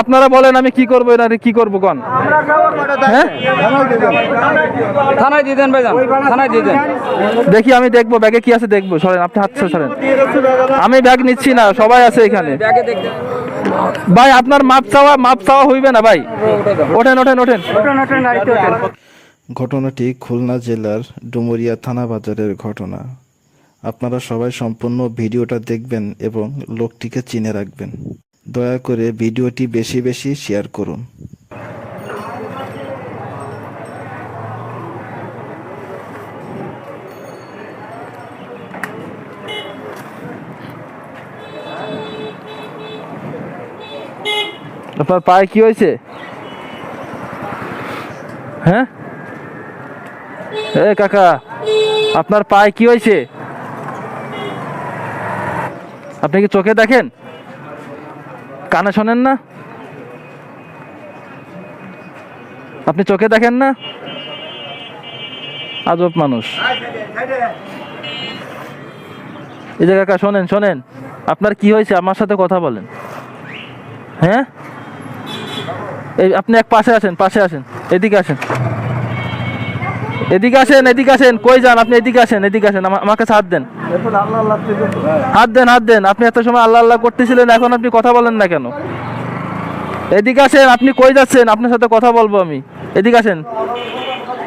আপনারা বলেন আমি কি করব এনারে কি করব কোন? হ্যাঁ? থানায় দিয়ে দেন ভাইজান থানায় দিয়ে দেন। দেখি আমি দেখব ব্যাগে কি আছে দেখব। সরেন আপনি হাত সরেন। আমি ব্যাগ নিচ্ছি না সবাই আছে এখানে। ভাই আপনার মাপ চাওয়া মাপ চাওয়া হইবে না ভাই? ওঠেন ওঠেন ওঠেন। ঘটনাটি খুলনা জেলার ডুমুরিয়া থানা বাজারের ঘটনা। আপনারা সবাই সম্পূর্ণ ভিডিওটা দেখবেন এবং লোকটিকে চিনে রাখবেন। দয়া করে ভিডিওটি বেশি বেশি শেয়ার করুন। আপনার পায়ে কি হয়েছে? হ্যাঁ? এ, কাকা, আপনার পায়ে কি হয়েছে? আপনি কি চোখে দেখেন? কানে শোনেন না? আপনি চোখে দেখেন না? আজব মানুষ। এই কাকা, শোনেন শোনেন। আপনার কি হয়েছে? আমার সাথে কথা বলেন। হ্যাঁ? এই, আপনি এক পাশে আসেন পাশে আসেন। এদিকে আসেন। এদিকে আসেন এদিকে আসেন। কই যান? আপনি এদিকে আসেন এদিকে আসেন। আমাকে হাত দেন। হাত দেন হাত দেন। আপনি এত সময় আল্লাহ আল্লাহ করতেছিলেন এখন আপনি কথা বলেন না কেন? এদিকে আসেন আপনি কই যাচ্ছেন? আপনার সাথে কথা বলব আমি। এদিকে আসেন।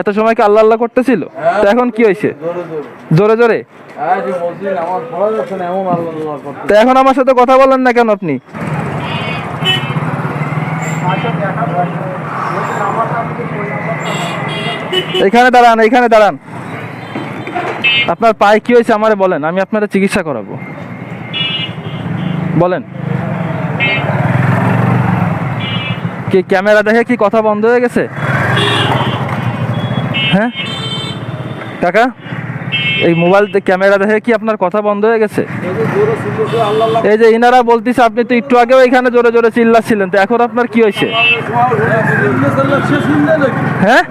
এত সময় কি আল্লাহ আল্লাহ করতেছিল? তো এখন কি হয়েছে? জোরে জোরে। তো এখন আমার সাথে কথা বলেন না কেন আপনি? এখানে দাঁড়ান এখানে দাঁড়ান। আপনার পায়ে কি হয়েছে আমারে বলেন, আমি আপনারা চিকিৎসা করাবো। বলেন। কি ক্যামেরা দেখে কি কথা বন্ধ হয়ে গেছে? হ্যাঁ? কাকা? এই মোবাইল ক্যামেরা দেখে কি আপনার কথা বন্ধ হয়ে গেছে? এই যে ইনারা বলতেছে, আপনি তো একটু আগেও এখানে জোরে জোরে চিল্লাচ্ছিলেন, তো এখন আপনার কি হয়েছে? হ্যাঁ?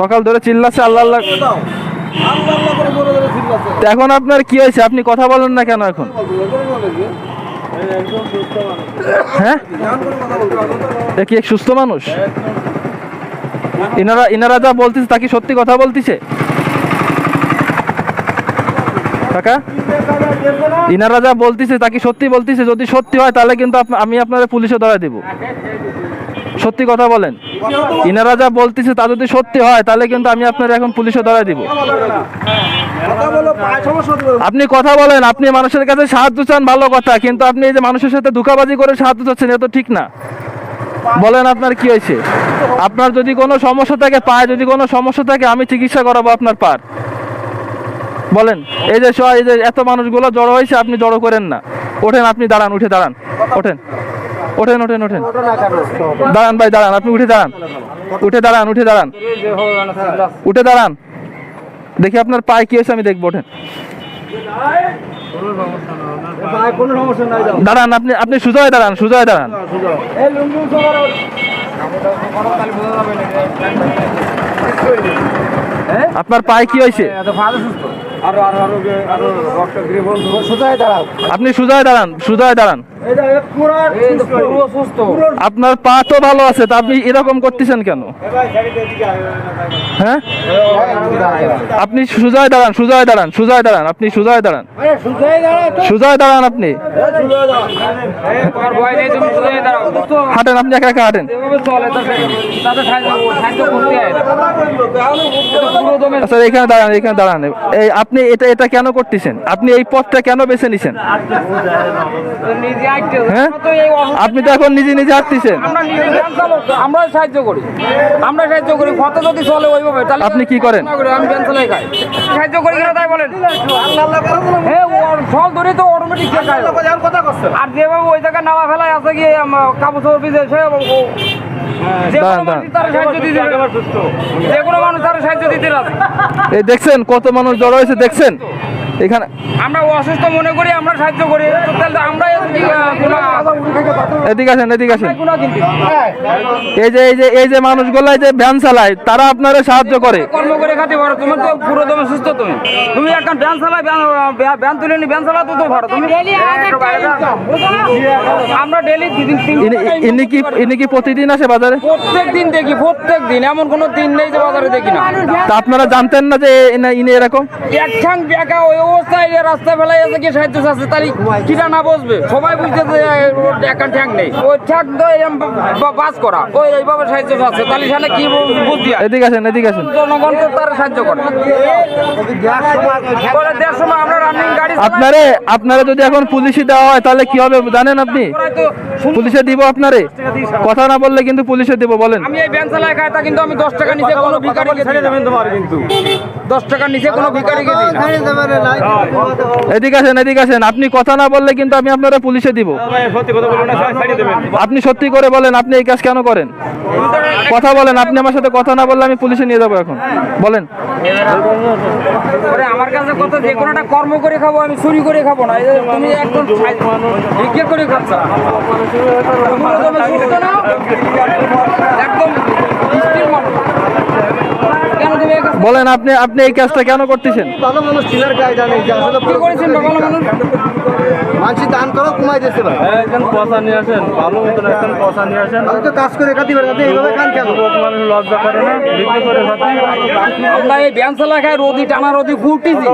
সকাল ধরে চিল্লাচ্ছে, আল্লাহ আল্লাহ এখন আপনার কি হয়েছে? আপনি কথা বলেন না কেন এখন? হ্যাঁ? এক সুস্থ মানুষ? ইনারা ইনারা যা বলতেছে তা কি সত্যি কথা বলতেছে? কাকা? ইনারা যা বলতেছে, তা কি সত্যি বলতেছে? যদি সত্যি হয়, তাহলে কিন্তু আমি আপনার পুলিশে ধরা দেব। সত্যি কথা বলেন। ইনারা যা বলতেছে, তা যদি সত্যি হয়, তাহলে কিন্তু আমি আপনার এখন পুলিশে ধরা দিব। আপনি কথা বলেন, আপনি মানুষের কাছে সাহায্য চান, ভালো কথা, কিন্তু আপনি এই যে মানুষের সাথে ধোকাবাজি করে সাহায্য চাচ্ছেন, এটা ঠিক না। বলেন আপনার কি হয়েছে? আপনার যদি কোনো সমস্যা থাকে, পায়ে যদি কোনো সমস্যা থাকে, আমি চিকিৎসা করাবো আপনার পার। বলেন, এই যে এই যে এত মানুষগুলো জড়ো হয়েছে, আপনি জড়ো করেন না। ওঠেন, আপনি দাঁড়ান, উঠে দাঁড়ান। ওঠেন। ওঠেন ওঠেন ওঠেন। দাঁড়ান ভাই, দাঁড়ান, আপনি উঠে দাঁড়ান। উঠে দাঁড়ান উঠে দাঁড়ান। উঠে দাঁড়ান। দেখি আপনার পায়ে কি হয়েছে, আমি দেখব, ওঠেন। দাঁড়ান, আপনি আপনি সুজয় দাঁড়ান সুজয় দাঁড়ান। আপনার পায়ে কি হয়েছে? আপনি সুজয় দাঁড়ান সুজয় দাঁড়ান। আপনার পা তো ভালো আছে তা আপনি এরকম করতেছেন কেন? হ্যাঁ? আপনি সুজয় দাঁড়ান সুজয় দাঁড়ান সুজয় দাঁড়ান আপনি সুজয় দাঁড়ান। সুজয় দাঁড়ান আপনি। হাঁটেন আপনি একা একা হাঁটেন। আচ্ছা এখানে দাঁড়ান এখানে দাঁড়ান। এই আপনি এটা এটা কেন করতেছেন? আপনি এই পথটা কেন বেছে নিছেন? হ্যাঁ? আপনি তো এখন নিজে নিজে হাঁটতেছেন। আমরা সাহায্য করি। আমরা সাহায্য করি কত যদি চলে ওইভাবে তাহলে আপনি কি করেন? আমি ব্যান চালাই খাই। সাহায্য করি কিনা তাই বলেন? হ্যাঁ ফল ধরে তো অটোমেটিক আর যেভাবে ওই জায়গায় নামা ফেলায় আছে গিয়ে কাপড় চোপড় ভিজে সে দেখছেন কত মানুষ জড়ো হয়েছে দেখছেন? এখানে আমরা অসুস্থ মনে করি আমরা সাহায্য করি। তো তাহলে আমরা যদি, এদিকে আসেন এদিকে আসেন। এই যে এই যে এই যে মানুষগুলো যে ভ্যান চালায় তারা আপনারা সাহায্য করে। কর্ম করে খাতে পারো তুমি তো পুরো তুমি সুস্থ তুমি। তুমি এখন ব্যান চালাই ব্যান তুলে নি ব্যান চালাতে তো পারো তুমি আমরা ডেলি দিন তিন ইনি- কি ইনি কি প্রতিদিন আসে বাজারে? প্রত্যেক দিন দেখি প্রত্যেক দিন। এমন কোনো দিন নেই যে বাজারে দেখি না। তা আপনারা জানতেন না যে ইনি- এরকম? এক ঠ্যাং ওই অবস্থায় ফেলাই আছে কি সাহায্য আছে তাই কিটা না বসবে? সবাই বুঝতেছে যে একটা ঠ্যাং নেই। ওই ঠ্যাং তো বা- বাস করা। ওই এইভাবে সাহায্য আছে তাহলে সেখানে কি বুদ্ধি এদিকে আসেন এদিকে আসেন। জনগণ তো তারা সাহায্য করে। পরে দেড় সময় আমরা রানিং গাড়ি আপনারে আপনারা যদি এখন পুলিশে দেওয়া হয় তাহলে কি হবে জানেন আপনি? পুলিশে দিব আপনারে? কথা না বললে কিন্তু পুলিশে দিব বলেন। আমি এই ব্যান চালাই খাই তা কিন্তু আমি দশ টাকা নিচে কোনো ভিকারিকে ছেড়ে দেবেন তোমার কিন্তু। দশ টাকার নিচে কোনো ভিকারিকে দিই না। এদিকে আসেন এদিকে আসেন। আপনি কথা না বললে কিন্তু আমি আপনারা পুলিশে দিব। আপনি সত্যি করে বলেন আপনি এই কাজ কেন করেন? কথা বলেন আপনি আমার সাথে কথা না বললে আমি পুলিশে নিয়ে যাব এখন। বলেন। ওরে আমার কাছে কত যে কোনো একটা কর্ম করে খাব, আমি চুরি করে খাব না তুমি একদম করে খাচ্ছ? একদম স্থির মানুষ। কেন তুমি এই কাজ বলেন আপনি আপনি এই কাজটা কেন করতেছেন? ভালো মানুষ চিনার আসলে কি করেছেন বাবা মানুষ? মানসি দান করো কমাই দিতে পারে একজন পয়সা নিয়ে আসেন ভালো মতন একজন পয়সা নিয়ে আসেন। আমি তো কাজ করে খাতে এইভাবে খান কেন? লোক মানুষ লজ্জা করে না? বিক্রি করে খাতে। আমরা এই ব্যান চালা খাই রোদি টানা রোদি ফুটিছি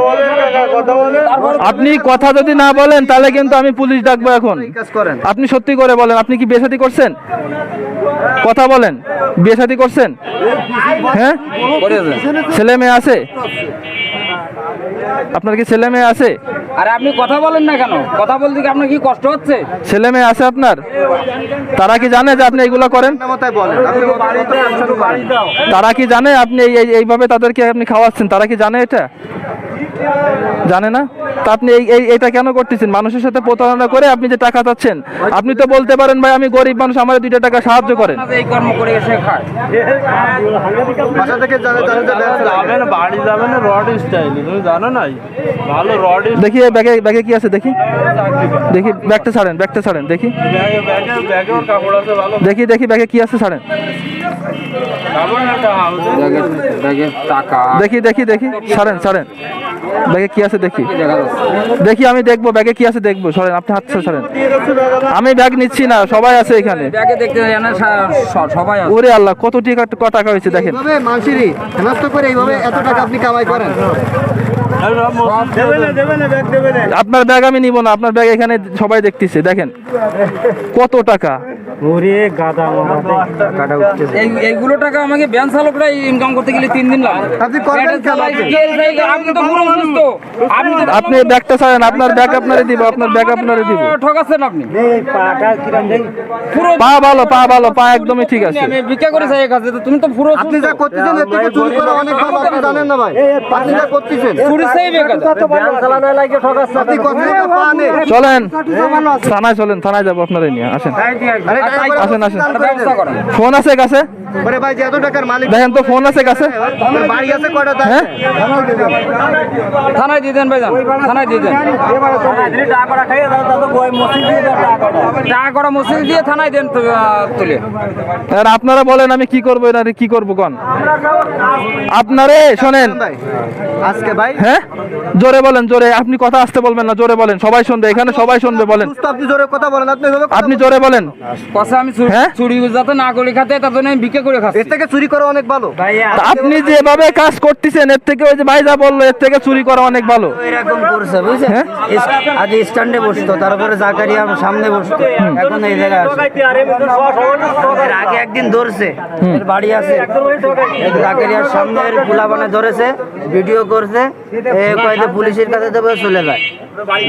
আপনি কথা যদি না বলেন তাহলে কিন্তু আমি পুলিশ ডাকবো এখন। কাজ করেন। আপনি সত্যি করে বলেন আপনি কি শাদী করছেন? কথা বলেন। বিয়ে শাদী করছেন? হ্যাঁ? ছেলে মেয়ে আছে? আপনার কি ছেলে মেয়ে আছে? আরে আপনি কথা বলেন না কেন? কথা বলতে কি আপনার কি কষ্ট হচ্ছে? ছেলে মেয়ে আছে আপনার? তারা কি জানে যে আপনি এইগুলো করেন? তারা কি জানে আপনি এই- এই- এইভাবে তাদেরকে আপনি খাওয়াচ্ছেন? তারা কি জানে এটা? জানে না? তা আপনি এই এই- এটা কেন করতেছেন? মানুষের সাথে প্রতারণা করে আপনি যে টাকা চাচ্ছেন আপনি তো বলতে পারেন ভাই আমি গরিব মানুষ আমার দুইটা টাকা সাহায্য করেন। এই কর্ম করে এসে খায়। বাসা থেকে যাবেন বাড়ি যাবেন রড স্টাইল তুমি জানো নাই ভালো রড দেখি এই ব্যাগে ব্যাগে কি আছে? দেখি। দেখি ব্যাগটা ছাড়েন ব্যাগটা ছাড়েন দেখি। ব্যাগে ব্যাগে ব্যাগে কাপড় আছে ভালো। দেখি দেখি ব্যাগে কি আছে ছাড়েন। দেখে দেখে টাকা দেখি। দেখি দেখি ছাড়েন ছাড়েন ব্যাগে কি আছে দেখি। দেখি আমি দেখব ব্যাগে কি আছে দেখব। সরেন আপনি হাত সরেন। আমি ব্যাগ নিচ্ছি না সবাই আছে এখানে। ব্যাগে দেখতে সবাই ওরে আল্লাহ কত টাকা ক টাকা হয়েছে দেখেন। এইভাবে হেনস্থ করে এইভাবে এত টাকা আপনি কামাই করেন। আপনার ব্যাগ আমি নিব না আপনার ব্যাগ এখানে সবাই দেখতেছে দেখেন। কত টাকা? এই এইগুলো টাকা আমাকে চালকরা ইনকাম করতে গেলে তিন দিন লাগে। আপনি করবেন তো পুরো তো ব্যাগটা ছাড়েন আপনার ব্যাগ আপনারে দিব আপনার ব্যাগ আপনারে দিব। ঠকাচ্ছেন আপনি। পুরো পা ভালো পা ভালো পা একদমই ঠিক আছে। আমি ভিক্ষা করে চাই কাছে তো তুমি তো পুরো আপনি যা করতেছেন এর থেকে চুরি করা অনেক ভালো আপনি জানেন না ভাই। আপনি যা করতেছেন। চুরি চাই বেকার আপনি কত টাকা পান চলেন থানায় চলেন থানায় যাব আপনারা নিয়ে আসেন। আরে আসেন, আসেন। ফোন আছে কাছে আরে ভাই এত টাকার মালিক দেখেন তো ফোন আছে কাছে। আপনার বাড়ি আছে কয়টা হ্যাঁ? থানায় দিয়ে দেন ভাইজান থানায় দিয়ে দেন। টাকা করা মসজিদ দিয়ে থানায় দেন তো, তুলে। আর আপনারা বলেন আমি কি করব এনারে কি করব কোন? আপনারে শোনেন। আজকে ভাই হ্যাঁ? জোরে বলেন জোরে। আপনি কথা আসতে বলবেন না জোরে বলেন। সবাই শুনবে এখানে সবাই শুনবে বলেন। আপনি জোরে কথা বলেন আপনি জোরে বলেন। কথা আমি চুরি- হ্যাঁ? চুরি যাতে না করে খাতে তার জন্য আমি ভিক্ষা করে খাচ্ছি। এর থেকে চুরি করা অনেক ভালো। আপনি যেভাবে কাজ করতেছেন এর থেকে ওই যে ভাই যা বলল এর থেকে চুরি করা অনেক ভালো। এরকম করছে বুঝছেন? হ্যাঁ? আগে স্ট্যান্ডে বসতো তারপরে জাকারিয়া সামনে বসতো। এখন এই জায়গায় আসে এর আগে একদিন ধরছে এর বাড়ি আছে। জাকারিয়ার সামনে এর গুলাবানে ধরেছে ভিডিও করছে এ পুলিশের কাছে দেবে চলে যায়।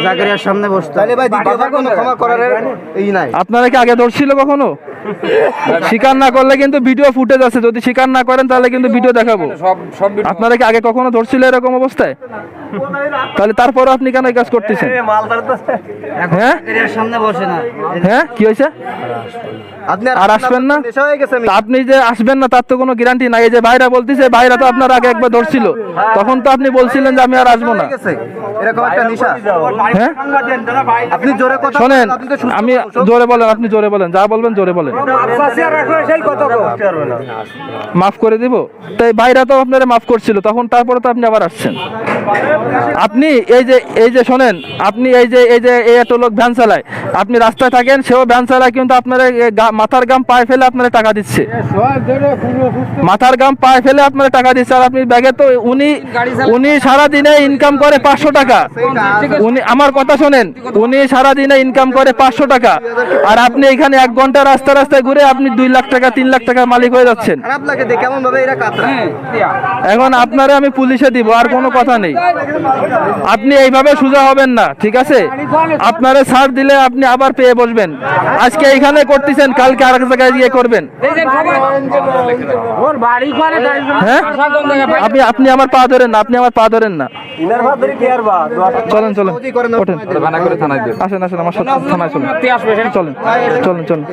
জাকারিয়ার সামনে বসতো। তাহলে ভাই দ্বিতীয়বার কোনো ক্ষমা করার এই নাই। আপনারা কি আগে ধরছিল কখনো? স্বীকার না করলে কিন্তু ভিডিও ফুটেজ আছে। যদি স্বীকার না করেন তাহলে কিন্তু ভিডিও দেখাবো। আপনারা কি আগে কখনো ধরছিল এরকম অবস্থায়? তাহলে তারপরও আপনি কেন এই কাজ করতেছেন? হ্যাঁ? সামনে বসে না। হ্যাঁ? কি হয়েছে? আপনি আর আসবেন না? হয়ে আপনি যে আসবেন না তার তো কোনো গ্যারান্টি নাই। যে ভাইরা বলতেছে ভাইরা তো আপনার আগে একবার ধরছিল। তখন তো আপনি বলছিলেন যে আমি আর আসব না। এরকম একটা নেশা। হ্যাঁ? আপনি জোরে কথা শোনেন আমি জোরে বলেন আপনি জোরে বলেন যা বলবেন জোরে বলেন। মাফ করে দিব। তাই ভাইরা তো আপনারা মাফ করছিল তখন তারপরে তো আপনি আবার আসছেন। আপনি এই যে এই যে শোনেন আপনি এই যে এই যে এই একটা লোক ভ্যান চালায় আপনি রাস্তায় থাকেন সেও ভ্যান চালায় কিন্তু আপনার মাথার গাম পায়ে ফেলে আপনারা টাকা দিচ্ছে। মাথার গাম পায়ে ফেলে আপনারা টাকা দিচ্ছে আর আপনি ব্যাগে তো উনি উনি সারা দিনে ইনকাম করে পাঁচশো টাকা। উনি আমার কথা শোনেন উনি সারা দিনে ইনকাম করে পাঁচশো টাকা আর আপনি এখানে এক ঘণ্টা রাস্তা রাস্তায় ঘুরে আপনি দুই লাখ টাকা তিন লাখ টাকার মালিক হয়ে যাচ্ছেন। এখন আপনারে আমি পুলিশে দিব আর কোনো কথা নেই। আপনি এইভাবে সোজা হবেন না ঠিক আছে? আপনারে ছাড় দিলে আপনি আবার পেয়ে বসবেন। আজকে এইখানে করতেছেন কালকে আরেক জায়গায় গিয়ে করবেন। ওর বাড়ি করে হ্যাঁ? আপনি আপনি আমার পা ধরেন না আপনি আমার পা ধরেন না। চলেন চলেন। ওঠেন। আসেন আসেন আমার সাথে থানায় চলেন। চলেন চলেন চলেন।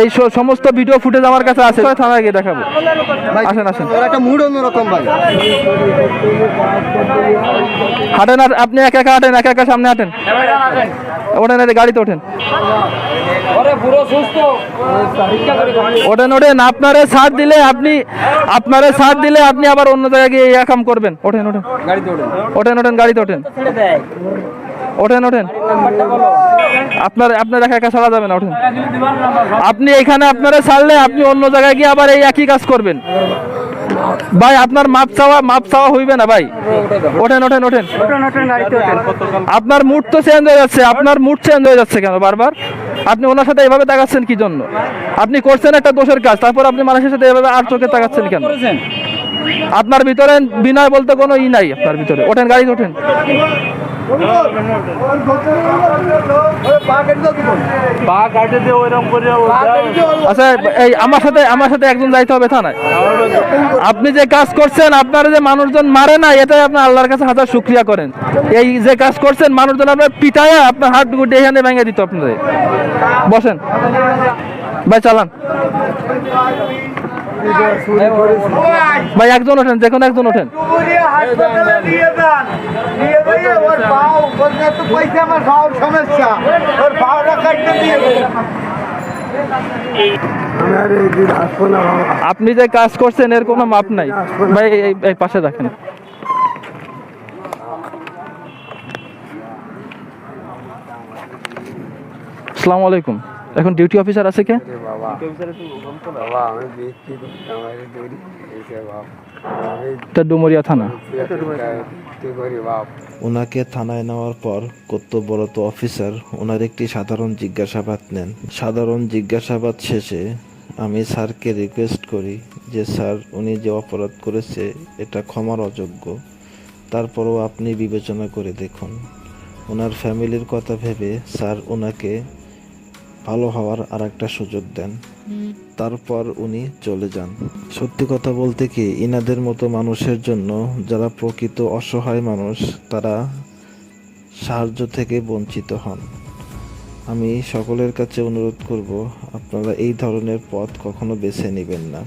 এই সমস্ত ভিডিও ফুটেজ আমার কাছে আছে। থানায় গিয়ে দেখাবো? আসেন আসেন। একটা মুড অন্যরকম ভাই। হাঁটেন আর আপনি একা একা হাঁটেন, একা একা সামনে হাঁটেন? ওঠেন এই গাড়িতে ওঠেন। ওঠেন ওঠেন, আপনারে ছাড় দিলে আপনি, আপনারে ছাড় দিলে আপনি আবার অন্য জায়গায় গিয়ে ইয়া কাম করবেন। ওঠেন ওঠেন। ওঠেন ওঠেন, গাড়িতে ওঠেন। ওঠেন ওঠেন। আপনার আপনার একা একা ছাড়া যাবে না, ওঠেন। আপনি এখানে আপনারা ছাড়লে আপনি অন্য জায়গায় গিয়ে আবার এই একই কাজ করবেন। ভাই, আপনার মাপ চাওয়া মাপ চাওয়া হইবে না ভাই? ওঠেন ওঠেন ওঠেন। আপনার মুড তো চেঞ্জ হয়ে যাচ্ছে, আপনার মুড চেঞ্জ হয়ে যাচ্ছে কেন বারবার? আপনি ওনার সাথে এভাবে তাকাচ্ছেন কি জন্য? আপনি করছেন একটা দোষের কাজ, তারপর আপনি মানুষের সাথে এভাবে আর চোখে তাকাচ্ছেন কেন? আপনার ভিতরে বিনয় বলতে কোনো ই নাই আপনার ভিতরে। ওঠেন গাড়ি ওঠেন। পা কাটে দিয়ে ওইরকম করে আচ্ছা এই আমার সাথে আমার সাথে একজন যাইতে হবে থানায়। আপনি যে কাজ করছেন আপনার যে মানুষজন মারে না এটাই আপনার আল্লাহর কাছে হাজার শুক্রিয়া করেন। এই যে কাজ করছেন মানুষজন আপনার পিটায় আপনার হাত গুটে এখানে ভেঙে দিত আপনাদের। বসেন। ভাই চালান। ভাই, একজন ওঠেন কোনো একজন ওঠেন। আপনি যে কাজ করছেন, এর কোনো মাপ নাই। ভাই এই পাশে রাখেন। আসসালামু আলাইকুম। এখন ডিউটি অফিসার আছে কে? এটা ডুমুরিয়া থানা। ওনাকে থানায় নেওয়ার পর কর্তব্যরত অফিসার ওনার একটি সাধারণ জিজ্ঞাসাবাদ নেন। সাধারণ জিজ্ঞাসাবাদ শেষে আমি স্যারকে রিকোয়েস্ট করি যে স্যার উনি যে অপরাধ করেছে এটা ক্ষমার অযোগ্য। তারপরও আপনি বিবেচনা করে দেখুন। ওনার ফ্যামিলির কথা ভেবে স্যার ওনাকে ভালো হওয়ার আর একটা সুযোগ দেন। তারপর উনি চলে যান। সত্যি কথা বলতে কি, ইনাদের মতো মানুষের জন্য যারা প্রকৃত অসহায় মানুষ, তারা সাহায্য থেকে বঞ্চিত হন। আমি সকলের কাছে অনুরোধ করব, আপনারা এই ধরনের পথ কখনো বেছে নেবেন না।